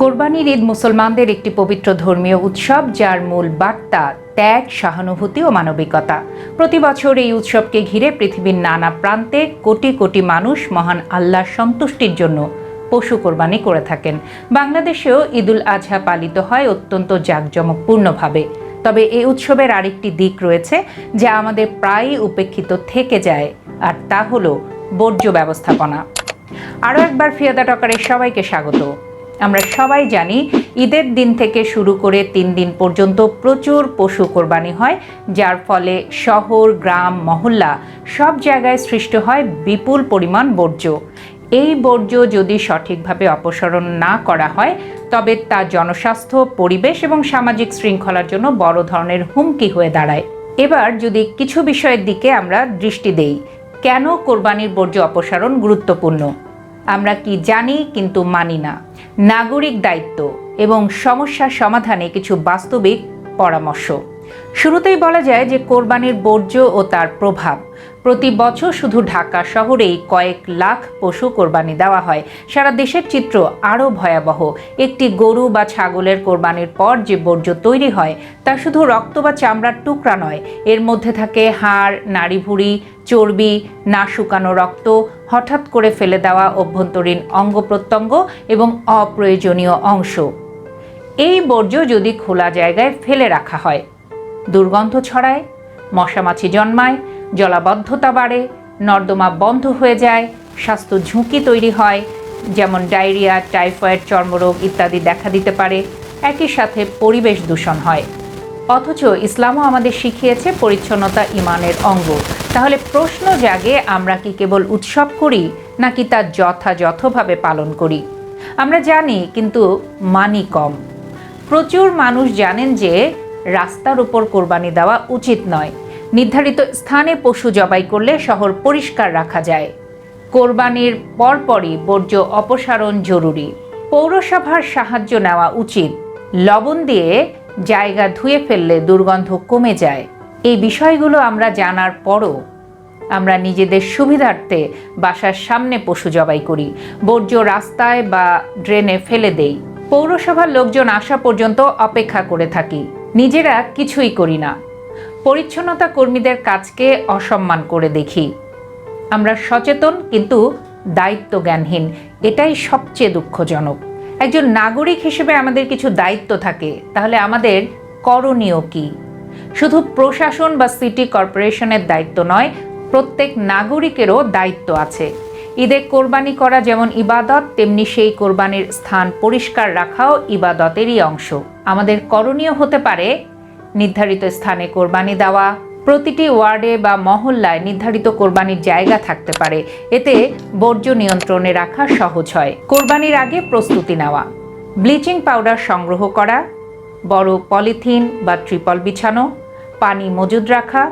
কোরবানির ঈদ মুসলমানদের একটি পবিত্র ধর্মীয় উৎসব, যার মূল বার্তা ত্যাগ, সহানুভূতি ও মানবিকতা। প্রতি বছর এই উৎসবকে ঘিরে পৃথিবীর নানা প্রান্তে কোটি কোটি মানুষ মহান আল্লাহর সন্তুষ্টির জন্য পশু কোরবানি করে থাকেন। বাংলাদেশেও ঈদুল আজহা পালিত হয় অত্যন্ত জাঁকজমকপূর্ণভাবে। তবে এই উৎসবের আরেকটি দিক রয়েছে, যা আমাদের প্রায়ই উপেক্ষিত থেকে যায়, আর তা হলো বর্জ্য ব্যবস্থাপনা। আরও একবার ফিয়াদা টকারের সবাইকে স্বাগত। আমরা সবাই জানি, ঈদের দিন থেকে শুরু করে তিন দিন পর্যন্ত প্রচুর পশু কোরবানি হয়, যার ফলে শহর, গ্রাম, মহল্লা সব জায়গায় সৃষ্টি হয় বিপুল পরিমাণ বর্জ্য। এই বর্জ্য যদি সঠিকভাবে অপসারণ না করা হয়, তবে তা জনস্বাস্থ্য, পরিবেশ এবং সামাজিক শৃঙ্খলার জন্য বড় ধরনের হুমকি হয়ে দাঁড়ায়। এবার যদি কিছু বিষয়ের দিকে আমরা দৃষ্টি দেই, কেন কোরবানির বর্জ্য অপসারণ গুরুত্বপূর্ণ? আমরা কি জানি কিন্তু মানি না। নাগরিক দায়িত্ব এবং সমস্যা সমাধানে কিছু বাস্তবিক পরামর্শ। শুরুতেই বলা যায় যে কোরবানির বর্জ্য ও তার প্রভাব। প্রতি বছর শুধু ঢাকা শহরেই কয়েক লাখ পশু কোরবানি দেওয়া হয়। সারা দেশের চিত্র আরও ভয়াবহ। একটি গরু বা ছাগলের কোরবানির পর যে বর্জ্য তৈরি হয়, তা শুধু রক্ত বা চামড়ার টুকরা নয়, এর মধ্যে থাকে হাড়, নাড়িভুড়ি, চর্বি, না শুকানো রক্ত, হঠাৎ করে ফেলে দেওয়া অভ্যন্তরীণ অঙ্গ প্রত্যঙ্গ এবং অপ্রয়োজনীয় অংশ। এই বর্জ্য যদি খোলা জায়গায় ফেলে রাখা হয় দুর্গন্ধ ছড়ায় মশামাছি জন্মায়, জলাবদ্ধতা বাড়ে, নর্দমা বন্ধ হয়ে যায়, স্বাস্থ্য ঝুঁকি তৈরি হয়, যেমন ডায়রিয়া, টাইফয়েড, চর্মরোগ ইত্যাদি দেখা দিতে পারে। একই সাথে পরিবেশ দূষণ হয়। অথচ ইসলামও আমাদের শিখিয়েছে পরিচ্ছন্নতা ইমানের অঙ্গ। তাহলে প্রশ্ন জাগে, আমরা কি কেবল উৎসব করি, নাকি তা যথাযথভাবে পালন করি? আমরা জানি, কিন্তু মানি কম। প্রচুর মানুষ জানেন যে রাস্তার উপর কোরবানি দেওয়া উচিত নয়। নির্ধারিত স্থানে পশু জবাই করলে শহর পরিষ্কার রাখা যায়। কোরবানির পরপরই বর্জ্য অপসারণ জরুরি। পৌরসভার সাহায্য নেওয়া উচিত। লবণ দিয়ে জায়গা ধুয়ে ফেললে দুর্গন্ধ কমে যায়। এই বিষয়গুলো আমরা জানার পরও আমরা নিজেদের সুবিধার্থে বাসার সামনে পশু জবাই করি। বর্জ্য রাস্তায় বা ড্রেনে ফেলে দেই। পৌরসভার লোকজন আসা পর্যন্ত অপেক্ষা করে থাকি। নিজেরা কিছুই করি না। পরিচ্ছন্নতা কর্মীদের কাজকে অসম্মান করে দেখি। আমরা সচেতন কিন্তু দায়িত্ব জ্ঞানহীন এটাই সবচেয়ে দুঃখজনক। একজন নাগরিক হিসেবে আমাদের কিছু দায়িত্ব থাকে, তাহলে আমাদের করণীয় কি? শুধু প্রশাসন বা সিটি কর্পোরেশনের দায়িত্ব নয়, প্রত্যেক নাগরিকেরও দায়িত্ব আছে। ঈদে কোরবানি করা যেমন ইবাদত, তেমনি সেই কোরবানির স্থান পরিষ্কার রাখাও ইবাদতেরই অংশ। আমাদের করণীয় হতে পারে নির্ধারিত স্থানে কোরবানি দেওয়া, প্রতিটি ওয়ার্ডে বা মহল্লায় নির্ধারিত কোরবানির জায়গা থাকতে পারে। এতে বর্জ্য নিয়ন্ত্রণে রাখা সহজ হয়। কোরবানির আগে প্রস্তুতি নেওয়া, ব্লিচিং পাউডার সংগ্রহ করা, বড় পলিথিন বা ট্রিপল বিছানো, পানি মজুদ রাখা,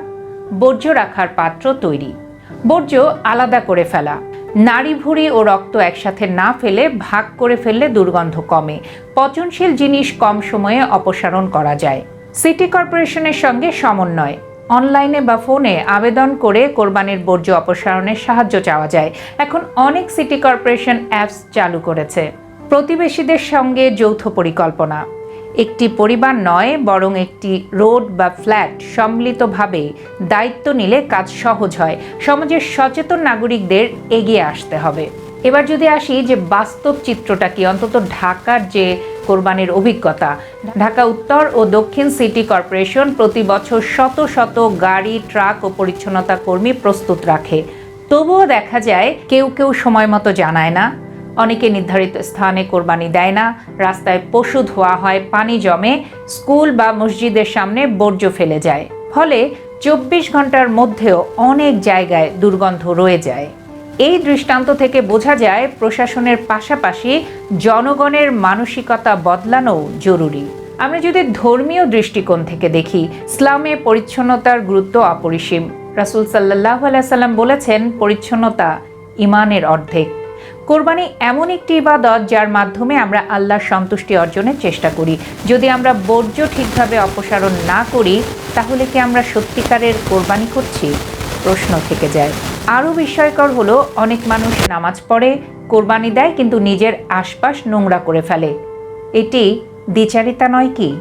বর্জ্য রাখার পাত্র তৈরি। বর্জ্য আলাদা করে ফেলা নাড়ি ভুঁড়ি ও রক্ত একসাথে না ফেলে ভাগ করে ফেললে দুর্গন্ধ কমে। পচনশীল জিনিস কম সময়ে অপসারণ করা যায়। সিটি কর্পোরেশনের সঙ্গে সমন্বয়। অনলাইনে বা ফোনে আবেদন করে কোরবানির বর্জ্য অপসারণের সাহায্য চাওয়া যায়। এখন অনেক সিটি কর্পোরেশন অ্যাপস চালু করেছে। প্রতিবেশীদের সঙ্গে যৌথ পরিকল্পনা। একটি পরিবার নয়, বরং একটি রোড বা ফ্ল্যাট সম্মিলিতভাবে দায়িত্ব নিলে কাজ সহজ হয়। সমাজের সচেতন নাগরিকদের এগিয়ে আসতে হবে। এবার যদি আসি যে বাস্তব চিত্রটা কি, অন্তত ঢাকার যে কোরবানির অভিজ্ঞতা। ঢাকা উত্তর ও দক্ষিণ সিটি কর্পোরেশন প্রতি বছর শত শত গাড়ি, ট্রাক ও পরিচ্ছন্নতা কর্মী প্রস্তুত রাখে। তবুও দেখা যায় কেউ কেউ সময় মতো জানায় না। অনেকে নির্ধারিত স্থানে কোরবানি দেয় না। রাস্তায় পশু ধোয়া হয়, পানি জমে, স্কুল বা মসজিদের সামনে বর্জ্য ফেলে যায়। ফলে চব্বিশ ঘণ্টার মধ্যেও অনেক জায়গায় দুর্গন্ধ রয়ে যায়। এই দৃষ্টান্ত থেকে বোঝা যায়, প্রশাসনের পাশাপাশি জনগণের মানসিকতা বদলানো জরুরি। আমরা যদি ধর্মীয় দৃষ্টিকোণ থেকে দেখি, ইসলামে পরিচ্ছন্নতার গুরুত্ব অপরিসীম। রাসুল সাল্লাহ সাল্লাম বলেছেন, পরিচ্ছন্নতা ইমানের অর্ধেক। কোরবানি এমন একটি ইবাদত যার মাধ্যমে আমরা আল্লাহর সন্তুষ্টি অর্জনের চেষ্টা করি। যদি আমরা বর্জ্য ঠিকভাবে অপসারণ না করি, তাহলে কি আমরা সত্যিকারের কোরবানি করছি? প্রশ্ন থেকে যায়। আরও বিস্ময়কর হলো, অনেক মানুষ নামাজ পড়ে, কোরবানি দেয়, কিন্তু নিজের আশপাশ নোংরা করে ফেলে। এটি দ্বিচারিতা নয় কি?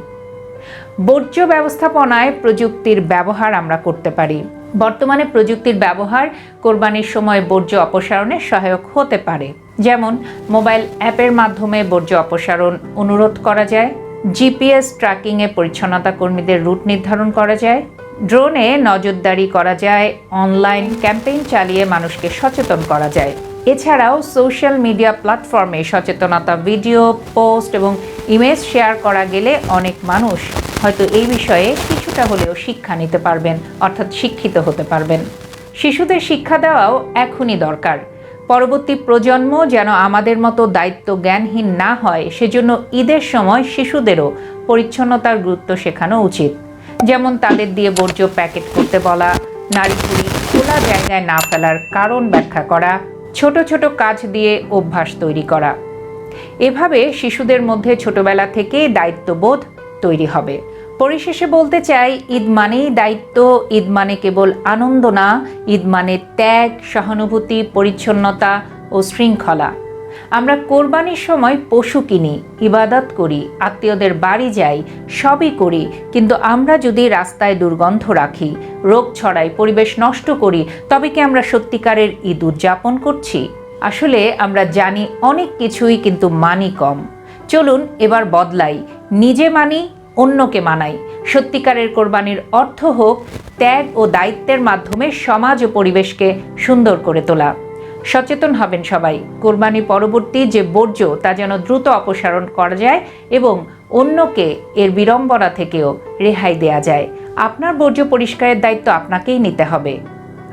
বর্জ্য ব্যবস্থাপনায় প্রযুক্তির ব্যবহার আমরা করতে পারি। বর্তমানে প্রযুক্তির ব্যবহার কোরবানির সময় বর্জ্য অপসারণে সহায়ক হতে পারে। যেমন, মোবাইল অ্যাপের মাধ্যমে বর্জ্য অপসারণ অনুরোধ করা যায়, জিপিএস ট্র্যাকিংয়ে পরিচ্ছন্নতা কর্মীদের রুট নির্ধারণ করা যায়, ড্রোনে নজরদারি করা যায়, অনলাইন ক্যাম্পেইন চালিয়ে মানুষকে সচেতন করা যায়। এছাড়াও সোশ্যাল মিডিয়া প্ল্যাটফর্মে সচেতনতা ভিডিও, পোস্ট এবং ইমেজ শেয়ার করা গেলে অনেক মানুষ হয়তো এই বিষয়ে কিছুটা হলেও শিক্ষা নিতে পারবেন, অর্থাৎ শিক্ষিত হতে পারবেন। শিশুদের শিক্ষা দেওয়াও এখনই দরকার। পরবর্তী প্রজন্ম যেন আমাদের মতো দায়িত্ব জ্ঞানহীন না হয়, সেজন্য ঈদের সময় শিশুদেরও পরিচ্ছন্নতার গুরুত্ব শেখানো উচিত। যেমন তাদের দিয়ে বর্জ্য প্যাকেট করতে বলা, নারী পুরী খোলা জায়গায় না ফেলার কারণ ব্যাখ্যা করা, ছোট ছোট কাজ দিয়ে অভ্যাস তৈরি করা। এভাবে শিশুদের মধ্যে ছোটবেলা থেকে দায়িত্ববোধ তৈরি হবে। পরিশেষে বলতে চাই, ঈদ মানেই দায়িত্ব, ঈদ মানে কেবল আনন্দ না, ঈদ মানে ত্যাগ, সহানুভূতি, পরিচ্ছন্নতা ও শৃঙ্খলা। আমরা কোরবানির সময় পশু কিনি, ইবাদত করি, আত্মীয়দের বাড়ি যাই, সবই করি, কিন্তু আমরা যদি রাস্তায় দুর্গন্ধ রাখি, রোগ ছড়াই, পরিবেশ নষ্ট করি, তবে কি আমরা সত্যিকারের ঈদ উদযাপন করছি? আসলে আমরা জানি অনেক কিছুই কিন্তু মানি কম। চলুন এবার বদলাই। নিজে মানি অন্যকে মানাই। সত্যিকারের কোরবানির অর্থ হোক, ত্যাগ ও দায়িত্বের মাধ্যমে সমাজ ও পরিবেশকে সুন্দর করে তোলা। সচেতন হবেন সবাই। কোরবানি পরবর্তী যে বর্জ্য, তা যেন দ্রুত অপসারণ করা যায় এবং অন্যকে এর বিড়ম্বনা থেকেও রেহাই দেয়া যায়। আপনার বর্জ্য পরিষ্কারের দায়িত্ব আপনাকেই নিতে হবে।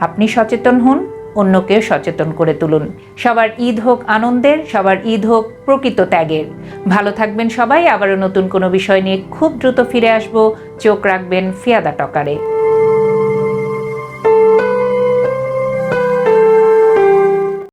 আপনি সচেতন হন। অন্যকেও সচেতন করে তুলুন। সবার ঈদ হোক আনন্দের, সবার ঈদ হোক প্রকৃত ত্যাগের। ভালো থাকবেন সবাই, আবারও নতুন কোনো বিষয় নিয়ে খুব দ্রুত ফিরে আসব। চোখ রাখবেন ফিয়াদা টকারে।